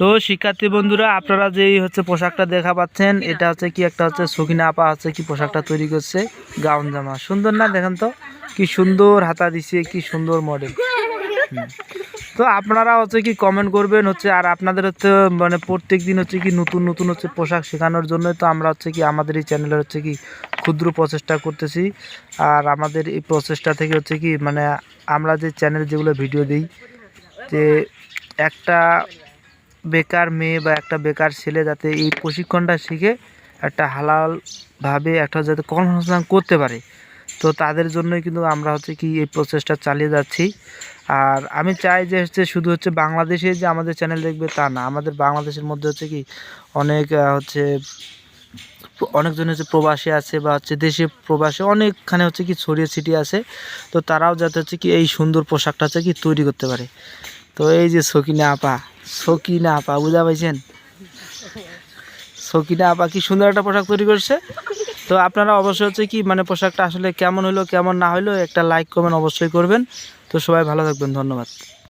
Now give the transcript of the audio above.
তো শিক্ষার্থী বন্ধুরা, আপনারা যেই হচ্ছে পোশাকটা দেখা পাচ্ছেন, এটা হচ্ছে কি একটা হচ্ছে সকিনা আপা হচ্ছে কি পোশাকটা তৈরি করছে, গাউন জামা। সুন্দর না দেখেন তো? কি সুন্দর হাতা দিছে, কি সুন্দর মডেল তো আপনারা হচ্ছে কি কমেন্ট করবেন হচ্ছে, আর আপনাদের হচ্ছে মানে প্রত্যেক দিন হচ্ছে কি নতুন নতুন হচ্ছে পোশাক শেখানোর জন্য তো আমরা হচ্ছে কি আমাদের এই চ্যানেলে হচ্ছে কি ক্ষুদ্র প্রচেষ্টা করতেছি। আর আমাদের এই প্রচেষ্টা থেকে হচ্ছে কি মানে আমরা যে চ্যানেলে যেগুলো ভিডিও দিই, যে একটা বেকার মেয়ে বা একটা বেকার ছেলে যাতে এই প্রশিক্ষণটা শিখে একটা হালালভাবে একটা যাতে কর্মসংস্থান করতে পারে। তো তাদের জন্যই কিন্তু আমরা হচ্ছে কি এই প্রচেষ্টা চালিয়ে যাচ্ছি। আর আমি চাই যে হচ্ছে শুধু হচ্ছে বাংলাদেশে যে আমাদের চ্যানেল দেখবে তা না, আমাদের বাংলাদেশের মধ্যে হচ্ছে কি অনেক হচ্ছে অনেকজন হচ্ছে প্রবাসী আছে বা হচ্ছে দেশে প্রবাসী অনেকখানে হচ্ছে কি ছড়িয়ে ছিটিয়ে আছে। তো তারাও যাতে হচ্ছে কি এই সুন্দর পোশাকটা হচ্ছে কি তৈরি করতে পারে। তো এই যে সকিনা আপা সকিনা আপা, বুঝা পাইছেন? সকিনা আপা কি সুন্দর একটা পোশাক তৈরি করছে? তো আপনারা অবশ্যই হচ্ছে কি মানে পোশাকটা আসলে কেমন হলো কেমন না হলো একটা লাইক কমেন্ট অবশ্যই করবেন। তো সবাই ভালো থাকবেন, ধন্যবাদ।